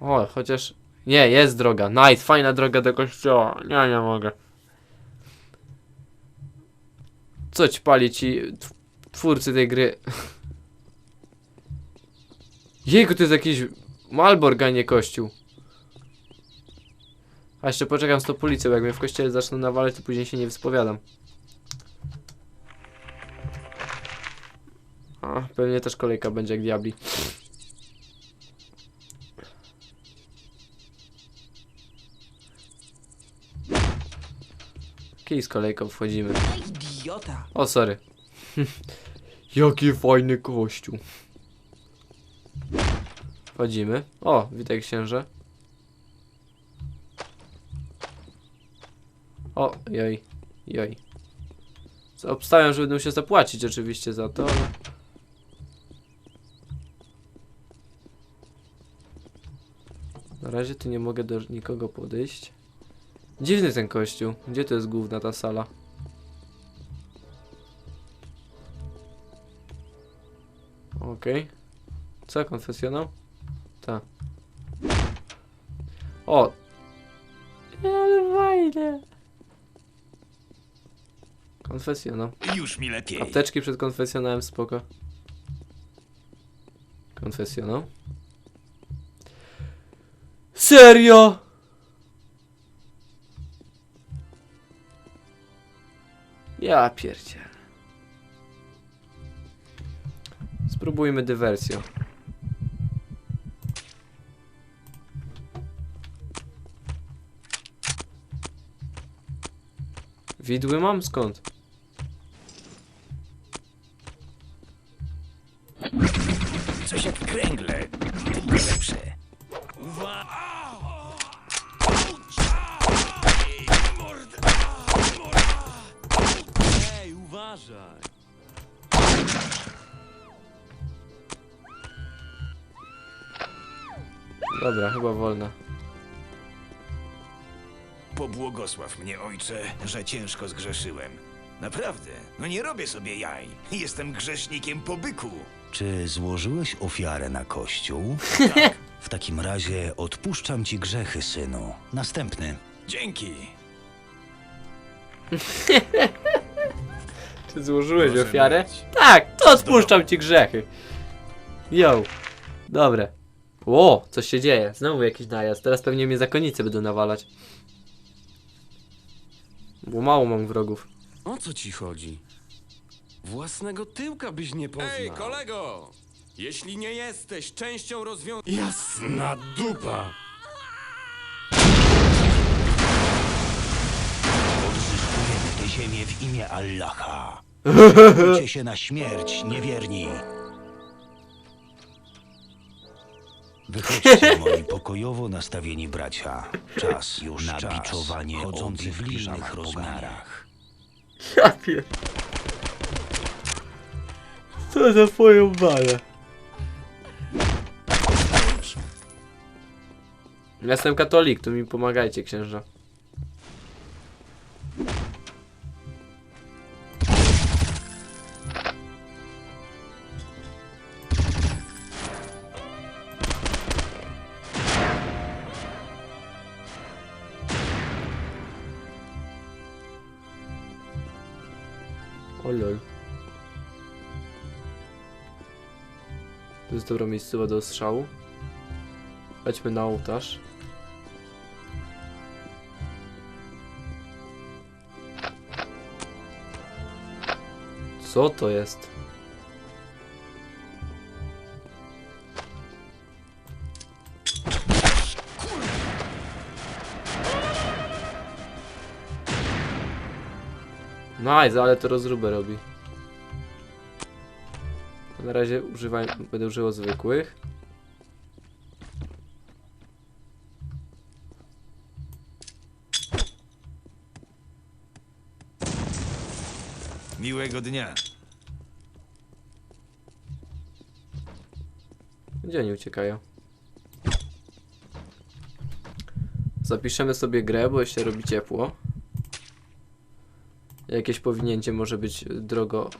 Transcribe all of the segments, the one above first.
O, chociaż... Nie, jest droga. Nice, fajna droga do kościoła. Nie, nie mogę. Co ci pali ci tw- twórcy tej gry? Jejku, to jest jakiś Malborg, a nie kościół. A jeszcze poczekam z tą policją, jak mnie w kościele zaczną nawalać, to później się nie wyspowiadam. A, pewnie też kolejka będzie jak diabli. Kij z kolejką wchodzimy. Idiota. O, sorry. Jaki fajny kościół. Wchodzimy. O, witaj księże. O, joj, joj. Obstawiam, że będą się zapłacić oczywiście za to, ale... Na razie tu nie mogę do nikogo podejść. Dziwny ten kościół. Gdzie to jest główna ta sala? Okej. Co, konfesjonał? Tak. O! Ale fajnie! Konfesjonał. Już mi lepiej. Apteczki przed konfesjonałem, spoko. Konfesjonał. Serio? Ja pierdzie. Spróbujmy dywersję. Widły mam? Skąd? Dobra, chyba wolna. Pobłogosław mnie, ojcze, że ciężko zgrzeszyłem. Naprawdę, no nie robię sobie jaj. Jestem grzesznikiem po byku. Czy złożyłeś ofiarę na kościół? Tak, W takim razie odpuszczam ci grzechy, synu. Następny. dzięki. Czy złożyłeś Może ofiarę? być. Tak, to odpuszczam ci grzechy. Yo. Dobre. Ło, coś się dzieje. Znowu jakiś najazd. Teraz pewnie mnie zakonnicy będą nawalać. Bo mało mam wrogów. O co ci chodzi? Własnego tyłka byś nie poznał. Ej, kolego! Jeśli nie jesteś częścią rozwiązania... Jasna dupa! Odzyskujemy tę ziemię w imię Allaha. Bójcie się na śmierć, niewierni. Wychodźcie, moi pokojowo nastawieni bracia. Czas już na czas. biczowanie Chodzący w piżamach rozmiarach. Ja pier... Co za twoją balę? Jestem katolik, to mi pomagajcie, księża. Dobra miejscowa do strzału. Chodźmy na ołtarz. Co to jest? Nice, ale to rozróbę robi. Na razie używaj, będę używał zwykłych. Miłego dnia. Gdzie oni uciekają? Zapiszemy sobie grę, bo jeszcze robi ciepło. Jakieś powinięcie może być drogo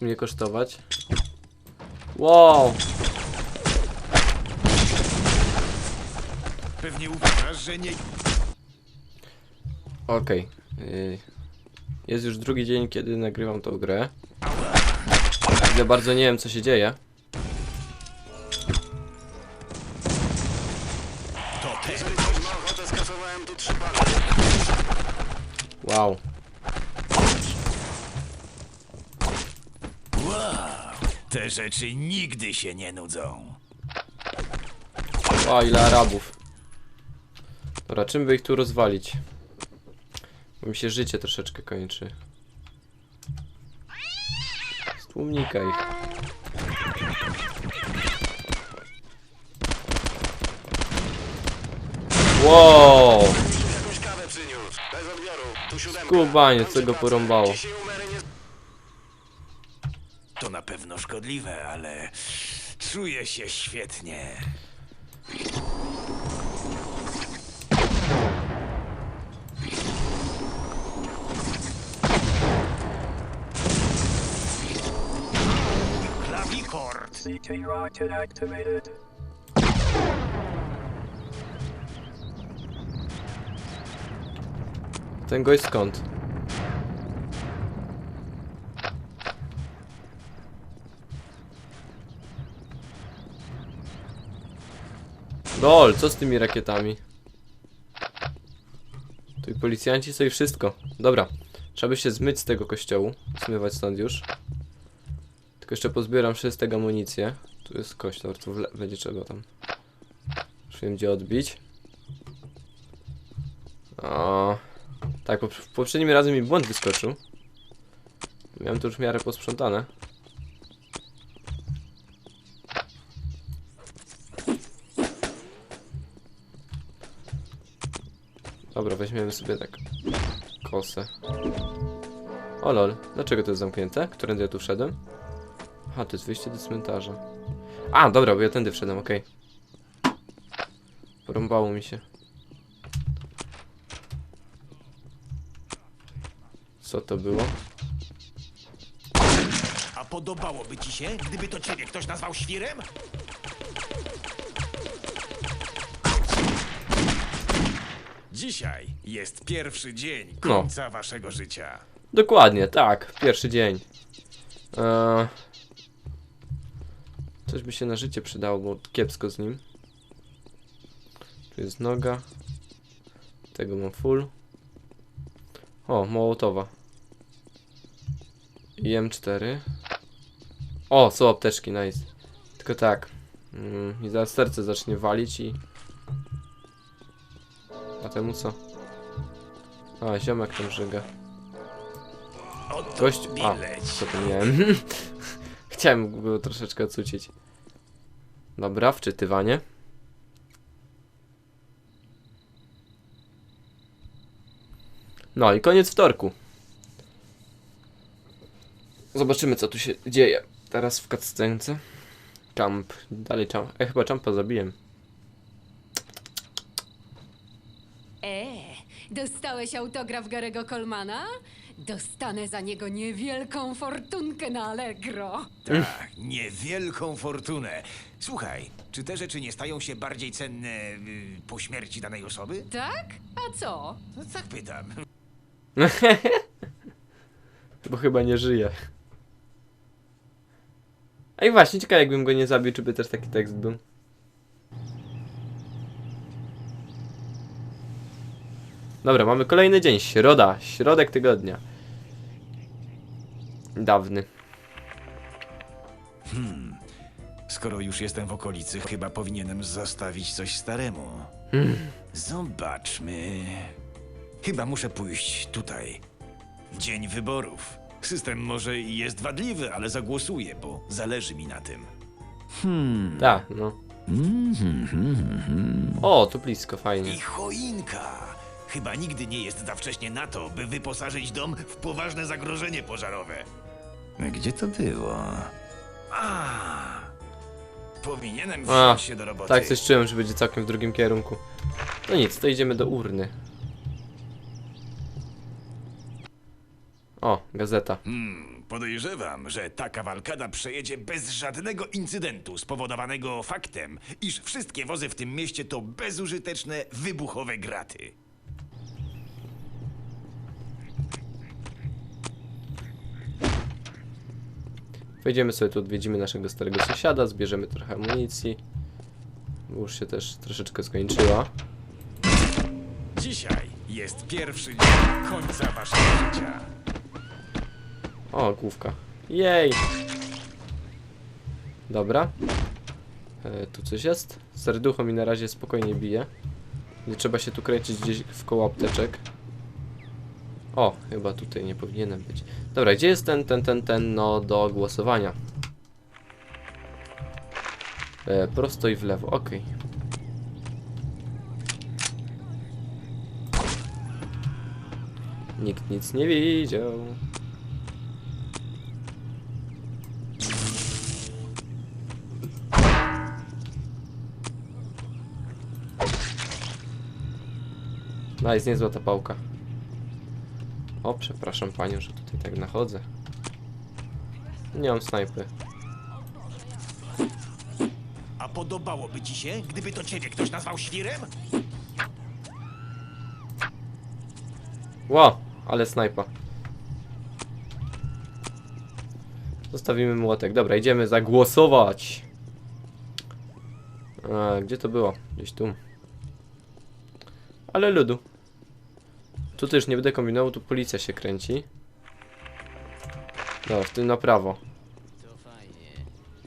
mnie kosztować. Wow! Pewnie uważasz, że nie... Okej. Okay. Jest już drugi dzień, kiedy nagrywam tą grę. Ja bardzo nie wiem, co się dzieje. Wow. Te rzeczy nigdy się nie nudzą. O, ile Arabów. Dobra, czym by ich tu rozwalić? Bo mi się życie troszeczkę kończy. Z tłumnika ich. Wow! Skubanie, co go porąbało. To na pewno szkodliwe, ale czuję się świetnie. Klawichord! CT rocket. Ten gość skąd? Lol, co z tymi rakietami? Tu policjanci sobie wszystko. Dobra, trzeba by się zmyć z tego kościołu. Zmywać stąd już. Tylko jeszcze pozbieram wszystkie amunicję. Tu jest kościół, tu będzie trzeba tam. Już wiem gdzie odbić. O. Tak, po, poprzednim razem mi błąd wyskoczył. Miałem to już w miarę posprzątane. Dobra, weźmiemy sobie tak kosę. O lol, dlaczego to jest zamknięte? Którędy ja tu wszedłem? Aha, to jest wyjście do cmentarza. A, dobra, bo ja tędy wszedłem, okej. Porąbało mi się. Co to było? A podobałoby ci się, gdyby to ciebie ktoś nazwał świrem? Dzisiaj jest pierwszy dzień końca waszego życia. Dokładnie, tak. Pierwszy dzień. Eee, coś by się na życie przydało, bo kiepsko z nim. Tu jest noga. Tego mam full. O, Mołotowa. I M4. O, są apteczki, nice. Tylko tak. Mm, I zaraz serce zacznie walić i... Temu co? A, ziomek tam żyga. Gość. A, co to miałem? Chciałem go troszeczkę odsucić. Dobra, wczytywanie. No i koniec wtorku. Zobaczymy co tu się dzieje. Teraz w cutscence. Camp. Dalej camp. E, chyba Champa zabiłem. E, dostałeś autograf Garego Colmana? Dostanę za niego niewielką fortunkę na Allegro. Tak, niewielką fortunę. Słuchaj, czy te rzeczy nie stają się bardziej cenne y, po śmierci danej osoby? Tak? A co? No, tak pytam. Bo chyba nie żyje. A i właśnie, ciekawe jakbym go nie zabił, czy by też taki tekst był. Dobra, mamy kolejny dzień. Środa. Środek tygodnia. Dawny. Skoro już jestem w okolicy, chyba powinienem zostawić coś staremu. Zobaczmy. Chyba muszę pójść tutaj. Dzień wyborów. System może i jest wadliwy, ale zagłosuję, bo zależy mi na tym. Tak, no. O, tu blisko, fajnie. I choinka. Chyba nigdy nie jest za wcześnie na to, by wyposażyć dom w poważne zagrożenie pożarowe. Gdzie to było? A, powinienem A, wziąć się do roboty. Tak, coś czułem, że będzie całkiem w drugim kierunku. No nic, to idziemy do urny. O, gazeta. Hmm, podejrzewam, że ta kawalkada przejedzie bez żadnego incydentu spowodowanego faktem, iż wszystkie wozy w tym mieście to bezużyteczne, wybuchowe graty. Wejdziemy sobie tu, odwiedzimy naszego starego sąsiada, zbierzemy trochę amunicji. Bo już się też troszeczkę skończyła. Dzisiaj jest pierwszy dzień końca waszego życia. O, główka. Jej! Dobra. E, tu coś jest. Serducho mi na razie spokojnie bije. Nie trzeba się tu kręcić gdzieś w koło apteczek. O, chyba tutaj nie powinienem być. Dobra, gdzie jest ten, ten, ten, ten, no do głosowania? E, prosto i w lewo, okej. Nikt nic nie widział. No jest niezła ta pałka. O, przepraszam panią, że tutaj tak nachodzę. Nie mam snajpy. A podobałoby ci się, gdyby to ciebie ktoś nazwał świrem? Ło, ale snajpa. Zostawimy młotek. Dobra, idziemy zagłosować. A, gdzie to było? Gdzieś tu. Ale ludu. Tu też nie będę kombinował, tu policja się kręci. Dobra, w tym na prawo. To fajnie.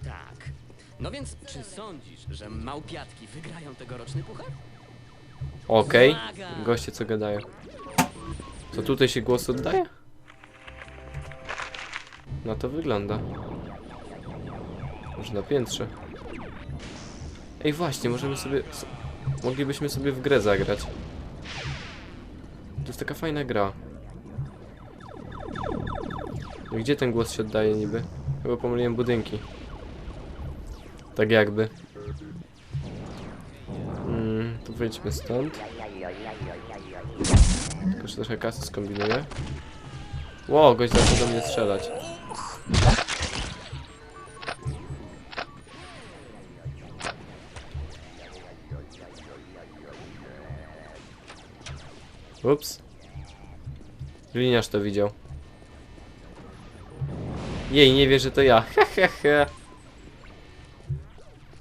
Tak. No więc, czy sądzisz, że małpiatki wygrają tegoroczny puchar? Okej. Goście co gadają. To tutaj się głos oddaje? Na to wygląda. Może na piętrze. Ej właśnie, możemy sobie... s- Moglibyśmy sobie w grę zagrać. Taka fajna gra. Gdzie ten głos się oddaje niby? Chyba pomyliłem budynki. Tak jakby. Mm, to wyjdźmy stąd. Tylko że trochę kasy skombinuję. Ło, gość zaczął do mnie strzelać. Ups. Gliniarz to widział. Jej, nie wie, że to ja. Hehehe.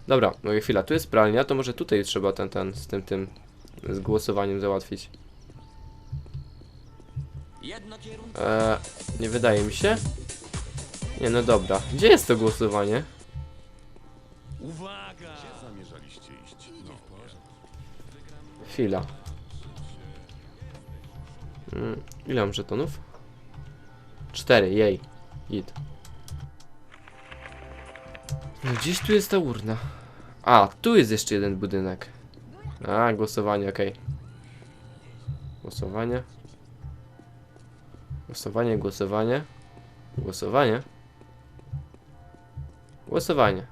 Dobra, no chwila, tu jest pralnia, to może tutaj trzeba ten, ten, z tym, tym, z głosowaniem załatwić. Eee, nie wydaje mi się. Nie, no dobra. Gdzie jest to głosowanie? Uwaga! Chwila. Mm, ile mam żetonów? Cztery, jej. Git. No gdzieś tu jest ta urna. A, tu jest jeszcze jeden budynek. A, głosowanie, okej. Głosowanie. Głosowanie, głosowanie. Głosowanie. Głosowanie.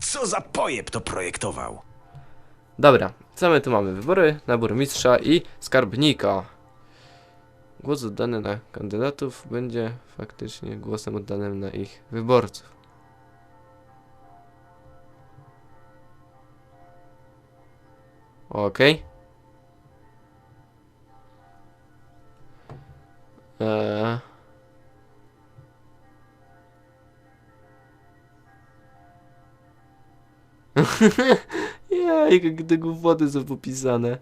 Co za pojeb to projektował? Dobra, co my tu mamy? Wybory na burmistrza i skarbnika. Głos oddany na kandydatów będzie faktycznie głosem oddanym na ich wyborców. Okej. Eee. Jakie te głupoty są popisane.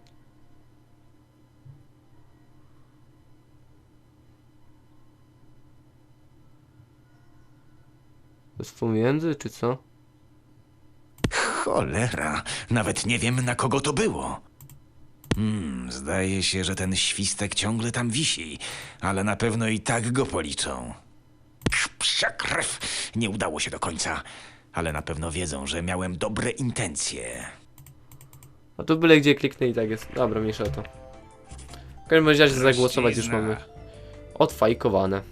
To jest pomiędzy, czy co? Cholera, nawet nie wiem na kogo to było. Hmm, zdaje się, że ten świstek ciągle tam wisi, ale na pewno i tak go policzą. Psia krew! Nie udało się do końca, ale na pewno wiedzą, że miałem dobre intencje. A tu byle gdzie kliknę i tak jest. Dobra, mniejsza o to. W każdym razie zagłosować już mamy odfajkowane.